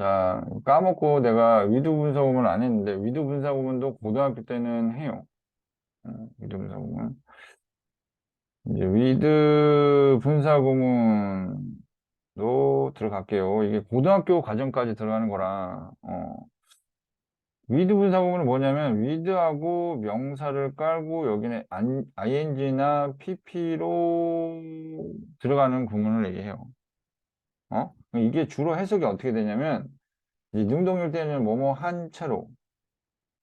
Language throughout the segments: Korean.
자, 까먹고 내가 위드 분사 구문 안 했는데, 위드 분사 구문도 고등학교 때는 해요. 어, 위드 분사 구문. 이제 위드 분사 구문도 들어갈게요. 이게 고등학교 과정까지 들어가는 거라, 어. 위드 분사 구문은 뭐냐면, 위드하고 명사를 깔고 여기는 ing나 pp로 들어가는 구문을 얘기해요. 어? 이게 주로 해석이 어떻게 되냐면 능동일 때는 뭐뭐 한 채로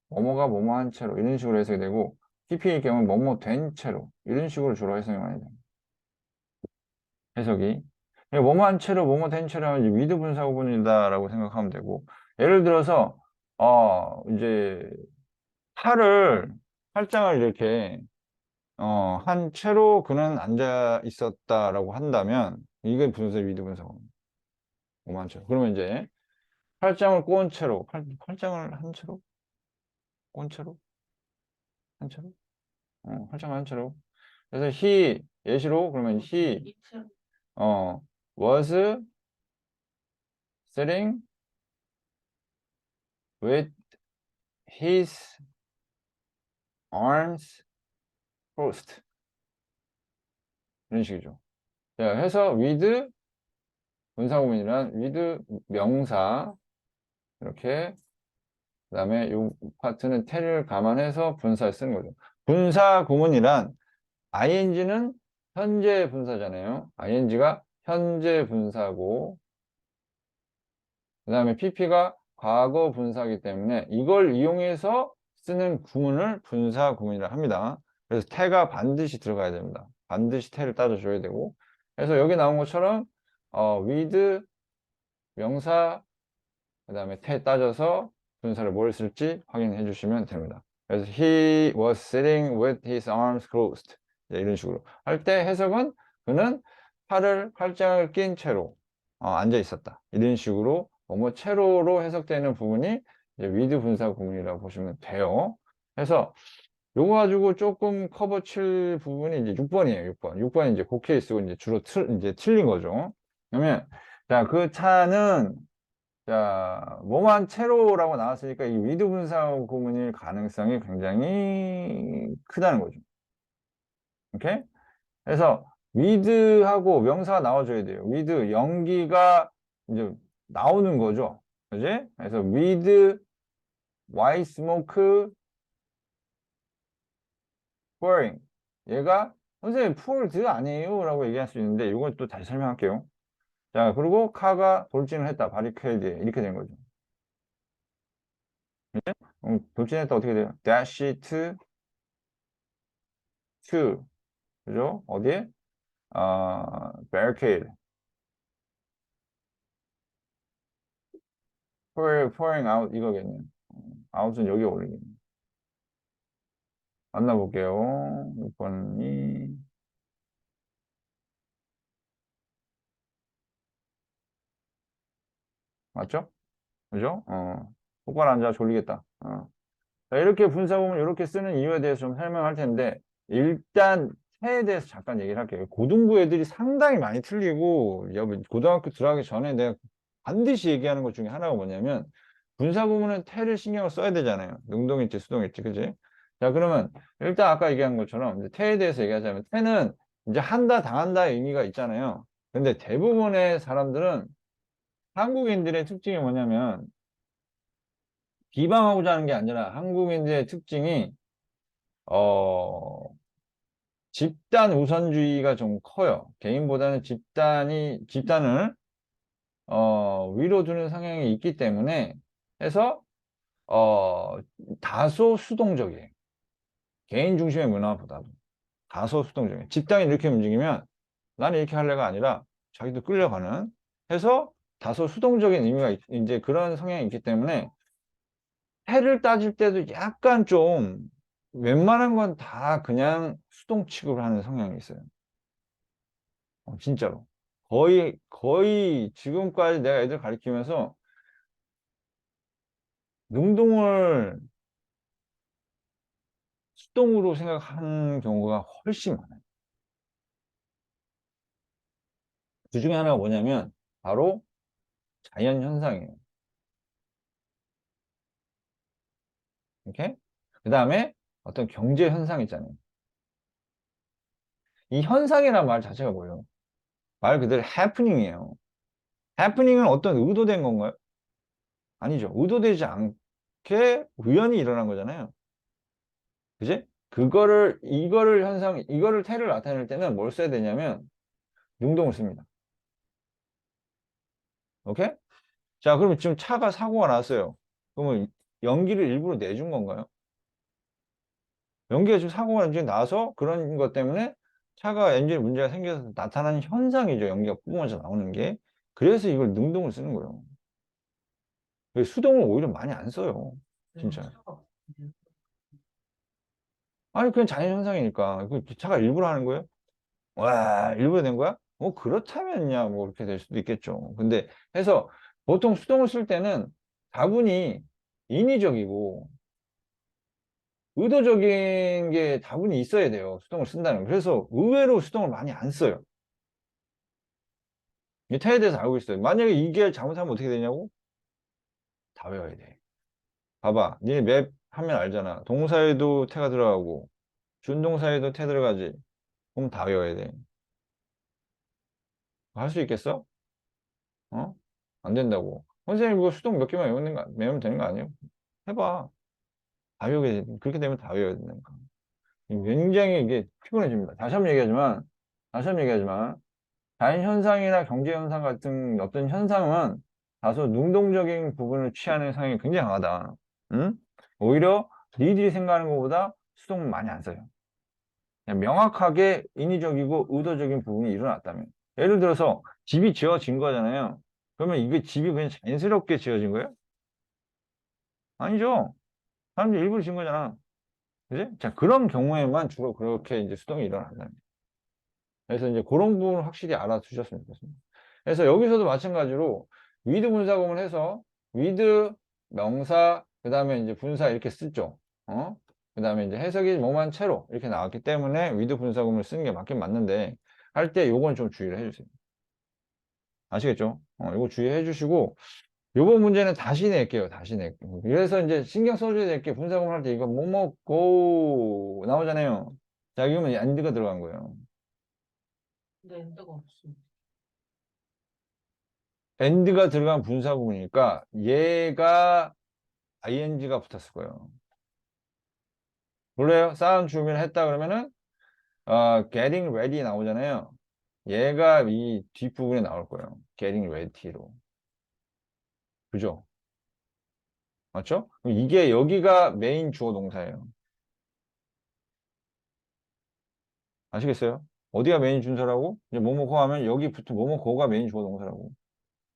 뭐뭐가 뭐뭐 한 채로 이런 식으로 해석이 되고 PP일 경우는 뭐뭐 된 채로 이런 식으로 주로 해석이 많이 됩니다. 해석이 그러니까 뭐뭐 한 채로 뭐뭐 된 채로 하면 위드 분사 구분이다라고 생각하면 되고 예를 들어서 어 이제 팔을 팔짱을 이렇게 어, 한 채로 그는 앉아 있었다라고 한다면 이게 분사 위드 분사구입니다. 어, 5만 천. 그러면 이제 팔짱을 꼰 채로 팔, 팔짱을 한 채로 꼰 채로 한 채로 어, 팔짱 한 채로. 그래서 he 예시로 그러면 어, he 어 was sitting with his arms crossed 이런 식이죠. 자, 해서 with 분사구문이란 with 명사 이렇게 그 다음에 이 파트는 테를 감안해서 분사를 쓰는 거죠. 분사구문이란 ing는 현재 분사잖아요. ing가 현재 분사고 그 다음에 pp가 과거 분사이기 때문에 이걸 이용해서 쓰는 구문을 분사구문이라 합니다. 그래서 태가 반드시 들어가야 됩니다. 반드시 태를 따져줘야 되고 그래서 여기 나온 것처럼 어, with 명사 그 다음에 태 따져서 분사를 뭘 쓸지 확인해 주시면 됩니다. 그래서 he was sitting with his arms crossed 이런 식으로 할 때 해석은 그는 팔을 팔짱을 낀 채로 어, 앉아 있었다 이런 식으로 뭐뭐 채로로 해석되는 부분이 이제 with 분사 구문이라고 보시면 돼요. 그래서 요거 가지고 조금 커버 칠 부분이 이제 6번이에요. 6번. 6번이 이제 그 케이스고 이제 주로 틀, 이제 틀린 거죠. 그러면 자, 그 차는 자, 뭐만 채로라고 나왔으니까 이 위드 분사 구문일 가능성이 굉장히 크다는 거죠. 오케이? 그래서 위드하고 명사가 나와줘야 돼요. 위드 연기가 이제 나오는 거죠. 그지? 그래서 with white 얘가 선생님 poured 아니에요 라고 얘기할 수 있는데 이건 또 다시 설명할게요. 자 그리고 카가 돌진을 했다. 바리케이드에 이렇게 된 거죠. 그지? 음, 돌진했다 어떻게 돼요? dash to to 그죠? 어디에? 아, barricade pour, pouring out 이거겠네요. out은 여기 올리겠네. 만나볼게요. 6번이 맞죠? 그죠? 어, 똑바로 앉아 졸리겠다. 어. 자, 이렇게 분사구문 이렇게 쓰는 이유에 대해서 좀 설명할 텐데 일단 해에 대해서 잠깐 얘기를 할게요. 고등부 애들이 상당히 많이 틀리고 고등학교 들어가기 전에 내가 반드시 얘기하는 것 중에 하나가 뭐냐면 분사구문은 태를 신경을 써야 되잖아요. 능동일지 수동일지 그지? 자 그러면 일단 아까 얘기한 것처럼 태에 대해서 얘기하자면 태는 이제 한다 당한다의 의미가 있잖아요. 근데 대부분의 사람들은 한국인들의 특징이 뭐냐면 비방하고자 하는 게 아니라 한국인들의 특징이 어 집단 우선주의가 좀 커요. 개인보다는 집단이 집단을 어 위로 두는 성향이 있기 때문에 해서 어 다소 수동적이에요. 개인 중심의 문화보다도 다소 수동적이에요. 집단이 이렇게 움직이면 나는 이렇게 할래가 아니라 자기도 끌려가는 해서 다소 수동적인 의미가 있, 이제 그런 성향이 있기 때문에 해를 따질 때도 약간 좀 웬만한 건 다 그냥 수동 취급을 하는 성향이 있어요. 어, 진짜로. 거의, 거의 지금까지 내가 애들 가르치면서 능동을 수동으로 생각하는 경우가 훨씬 많아요. 그 중에 하나가 뭐냐면 바로 자연 현상이에요. 이렇게? 그 다음에 어떤 경제 현상 있잖아요. 이 현상이란 말 자체가 뭐예요? 말 그대로 해프닝이에요. 해프닝은 어떤 의도된 건가요? 아니죠. 의도되지 않게 우연히 일어난 거잖아요. 그지? 그거를, 이거를 현상, 이거를 태를 나타낼 때는 뭘 써야 되냐면, 능동을 씁니다. 오케이? 자, 그러면 지금 차가 사고가 났어요. 그러면 연기를 일부러 내준 건가요? 연기가 지금 사고가 지금 나서 그런 것 때문에 차가 엔진에 문제가 생겨서 나타나는 현상이죠. 연기가 뿜어져 나오는 게. 그래서 이걸 능동을 쓰는 거예요. 수동을 오히려 많이 안 써요. 진짜. 아니, 그냥 자연현상이니까. 그 차가 일부러 하는 거예요? 와, 일부러 된 거야? 뭐, 그렇다면야, 뭐, 그렇게 될 수도 있겠죠. 근데, 해서, 보통 수동을 쓸 때는 다분히 인위적이고, 의도적인 게 다분히 있어야 돼요. 수동을 쓴다는 거. 그래서 의외로 수동을 많이 안 써요. 이 태에 대해서 알고 있어요. 만약에 이게 잘못하면 어떻게 되냐고? 다 외워야 돼. 봐봐. 니네 맵 하면 알잖아. 동사에도 태가 들어가고, 준동사에도 태 들어가지. 그럼 다 외워야 돼. 할 수 있겠어? 어? 안 된다고. 선생님, 이거 수동 몇 개만 외우는 거, 외우면 되는 거 아니에요? 해봐. 다 외우게, 돼. 그렇게 되면 다 외워야 된다니까. 굉장히 이게 피곤해집니다. 다시 한번 얘기하지만, 다시 한번 얘기하지만, 자연현상이나 경제현상 같은 어떤 현상은 다소 능동적인 부분을 취하는 성향이 굉장히 강하다. 응? 오히려 니들이 생각하는 것보다 수동은 많이 안 써요. 명확하게 인위적이고 의도적인 부분이 일어났다면. 예를 들어서 집이 지어진 거잖아요. 그러면 이게 집이 그냥 자연스럽게 지어진 거예요? 아니죠. 사람들이 일부러 지은 거잖아. 그지? 자, 그런 경우에만 주로 그렇게 이제 수동이 일어난다는 그래서 이제 그런 부분을 확실히 알아두셨으면 좋겠습니다. 그래서 여기서도 마찬가지로 위드 분사구문 해서 위드 명사 그 다음에 이제 분사 이렇게 쓰죠. 어? 그 다음에 이제 해석이 뭐만 채로 이렇게 나왔기 때문에 위드 분사구문을 쓰는 게 맞긴 맞는데 할 때 요건 좀 주의를 해주세요. 아시겠죠? 어, 요거 주의해 주시고 요번 문제는 다시 낼게요. 다시 낼게요. 그래서 이제 신경 써줘야 될 게 분사구문 할때 이거 뭐 먹고 나오잖아요. 자, 이거면 안드가 들어간 거예요. 근데 엔드가 없어. 엔드가 들어간 분사구문이니까 얘가 ing가 붙었을 거예요. 몰라요? 쌓은 주문을 했다 그러면은 어, getting ready 나오잖아요. 얘가 이 뒷부분에 나올 거예요. getting ready로. 그죠? 맞죠? 이게 여기가 메인 주어 동사예요. 아시겠어요? 어디가 메인 준사라고? 이제 뭐뭐고 하면 여기 붙은 뭐뭐고가 메인 주어 동사라고.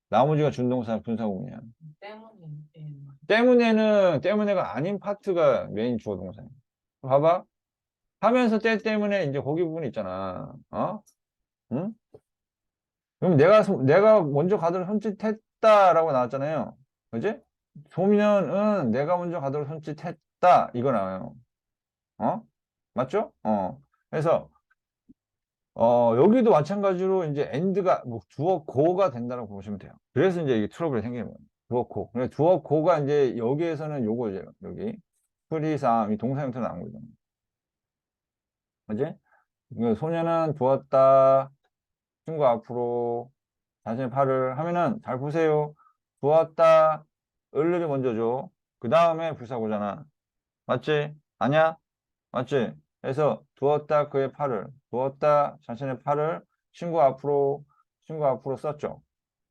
나머지가 준동사 분사구문이야. 때문에 예, 맞- 때문에는 때문에가 아닌 파트가 메인 주어 동사예요. 봐봐. 하면서 때 때문에 이제 거기 부분 있잖아. 어? 응? 그럼 내가 손- 내가 먼저 가도록 손짓했다라고 나왔잖아요. 그지? 소면은 내가 먼저 가도록 손짓했다 이거 나와요. 어? 맞죠? 어. 그래서 어, 여기도 마찬가지로 이제 end가 뭐 두어 고가 된다고 보시면 돼요. 그래서 이제 이게 트러블이 생기는 거예요. 두어 고. 근데 두어 고가 이제 여기에서는 요거죠. 여기. 프리삼 이 동사 형태로 나온 거죠. 그지? 그 소녀는 두었다. 친구 앞으로 자신의 팔을 하면은 잘 보세요. 두었다. 을르를 먼저 줘. 그 다음에 불사고잖아. 맞지? 아니야? 맞지? 그래서 두었다 그의 팔을 두었다 자신의 팔을 친구 앞으로 친구 앞으로 썼죠.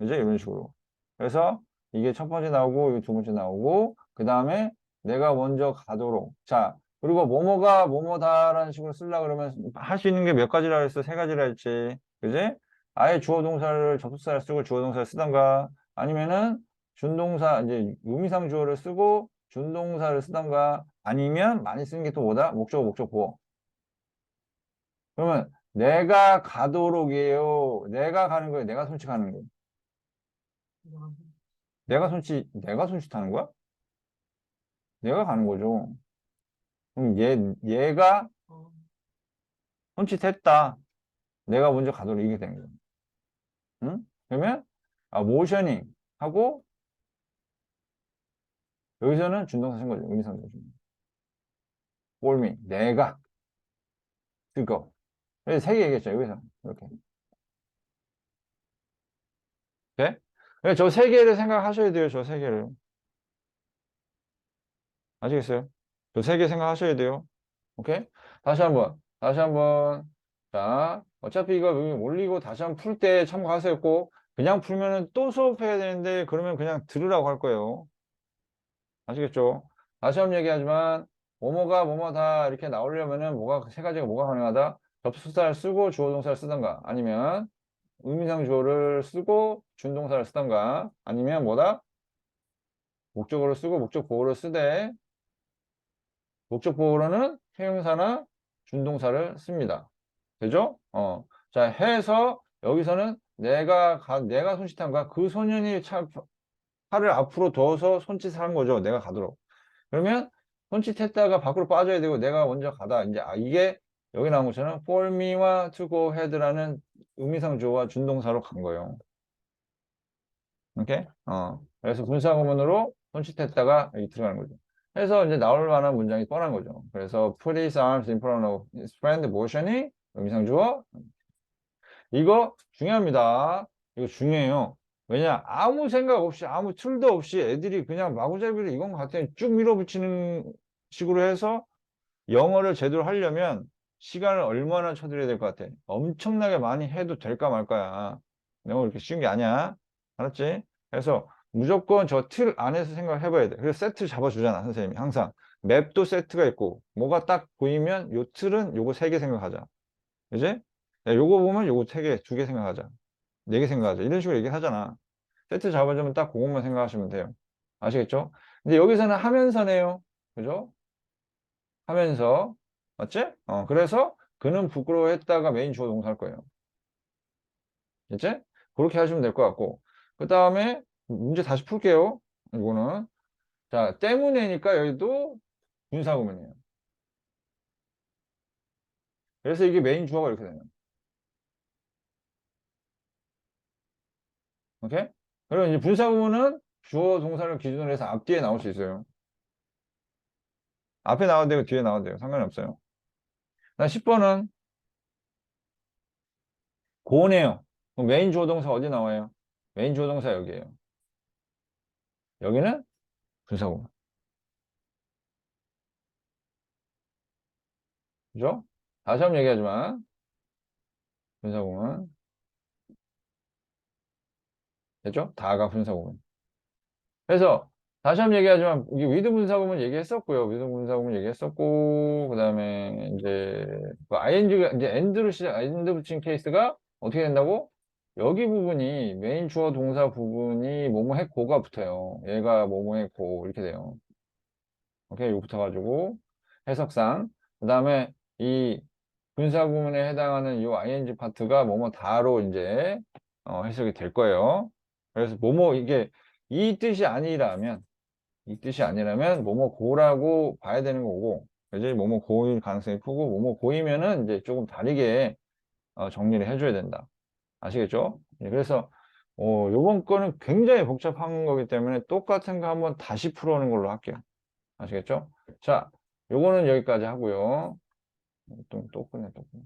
이제 이런 식으로. 그래서 이게 첫 번째 나오고 이게 두 번째 나오고 그 다음에 내가 먼저 가도록. 자 그리고 뭐뭐가 뭐뭐다라는 식으로 쓰려 그러면 할 수 있는 게 몇 가지라 했어? 세 가지라 했지. 그지? 아예 주어 동사를 접속사를 쓰고 주어 동사를 쓰던가 아니면은 준동사 이제 의미상 주어를 쓰고 준동사를 쓰던가 아니면 많이 쓰는 게 또 뭐다? 목적어 목적 보어. 그러면 내가 가도록이에요. 내가 가는 거예요. 내가 손짓하는 거예요. 내가 손짓 내가 손짓하는 거야? 내가 가는 거죠. 그럼 얘 얘가 어, 손짓했다. 내가 먼저 가도록 이게 된 거예요. 응? 그러면 아 모셔닝 하고 여기서는 준동사 쓴 거죠. 의미상 주어. for me. 내가 그거. 그래서 세개 얘기했죠, 여기서. 이렇게. 오케이? 저세 개를 생각하셔야 돼요, 저 세 개를. 아시겠어요? 저 세 개 생각하셔야 돼요. 오케이? 다시 한 번, 다시 한 번. 자, 어차피 이거 올리고 다시 한번 풀 때 참고하세요, 꼭. 그냥 풀면은 또 수업해야 되는데, 그러면 그냥 들으라고 할 거예요. 아시겠죠? 다시 한번 얘기하지만, 뭐뭐가 뭐뭐다 이렇게 나오려면은 뭐가, 세 가지가 뭐가 가능하다? 접속사를 쓰고 주어 동사를 쓰던가, 아니면 의미상 주어를 쓰고 준동사를 쓰던가, 아니면 뭐다? 목적어를 쓰고 목적 보호를 쓰되, 목적 보호로는 형용사나 준동사를 씁니다. 되죠? 어. 자, 해서 여기서는 내가 가, 내가 손짓한 거야. 그 소년이 차, 팔을 앞으로 둬서 손짓을 한 거죠. 내가 가도록. 그러면 손짓했다가 밖으로 빠져야 되고 내가 먼저 가다. 이제 아, 이게 여기 나온 것처럼 for me와 to go ahead라는 의미상 주어와 준동사로 간 거예요. 오케이? 어. 그래서 분사구문으로 손짓했다가 여기 들어가는 거죠. 해서 이제 나올 만한 문장이 뻔한 거죠. 그래서 put his arms in front of his friend motion이 의미상 주어. 이거 중요합니다. 이거 중요해요. 왜냐? 아무 생각 없이, 아무 틀도 없이 애들이 그냥 마구잡이로 이건 같은 쭉 밀어붙이는 식으로 해서 영어를 제대로 하려면 시간을 얼마나 쳐드려야 될 것 같아? 엄청나게 많이 해도 될까 말까야. 영어 그렇게 쉬운 게 아니야. 알았지? 그래서 무조건 저 틀 안에서 생각을 해봐야 돼. 그래서 세트를 잡아주잖아, 선생님이. 항상. 맵도 세트가 있고, 뭐가 딱 보이면 요 틀은 요거 세 개 생각하자. 야, 요거 보면 요거 세 개, 두 개 생각하자. 네 개 생각하자. 이런 식으로 얘기를 하잖아. 세트 잡아주면 딱 그것만 생각하시면 돼요. 아시겠죠? 근데 여기서는 하면서네요. 그죠? 하면서. 맞지? 어, 그래서 그는 부끄러워했다가 메인 주어 동사 할 거예요. 됐지? 그렇게 하시면 될 것 같고. 그 다음에 문제 다시 풀게요. 이거는. 자, 때문에니까 여기도 분사구문이에요. 그래서 이게 메인 주어가 이렇게 되는. 오케이? 그리고 이제 분사구문은 주어 동사를 기준으로 해서 앞뒤에 나올 수 있어요. 앞에 나와도 되고 뒤에 나와도 돼요. 상관이 없어요. 나 10번은 고네요. 그럼 메인 주어 동사 어디 나와요? 메인 주어 동사 여기에요. 여기는 분사구문. 그죠? 다시 한번 얘기하지만 분사구문 됐죠? 다가 분사구문. 그래서 다시 한번 얘기하지만 이게 위드 분사구문 얘기했었고요. 위드 분사구문 얘기했었고 그다음에 이제 그 ing가 이제 end로 시작 end 붙인 케이스가 어떻게 된다고? 여기 부분이 메인 주어 동사 부분이 뭐뭐 했고가 붙어요. 얘가 뭐뭐 했고 이렇게 돼요. 오케이, 이거 붙어가지고 해석상 그 다음에 이 분사구문에 해당하는 이 ing 파트가 뭐뭐 다로 이제 어, 해석이 될 거예요. 그래서 뭐뭐 이게 이 뜻이 아니라면 이 뜻이 아니라면 뭐뭐 고라고 봐야 되는 거고 이제 뭐뭐 고일 가능성이 크고 뭐뭐 고이면은 이제 조금 다르게 어, 정리를 해줘야 된다. 아시겠죠? 예, 그래서 어, 요번 거는 굉장히 복잡한 거기 때문에 똑같은 거 한번 다시 풀어오는 걸로 할게요. 아시겠죠? 자, 요거는 여기까지 하고요. 또, 또 끝내, 또 끝내.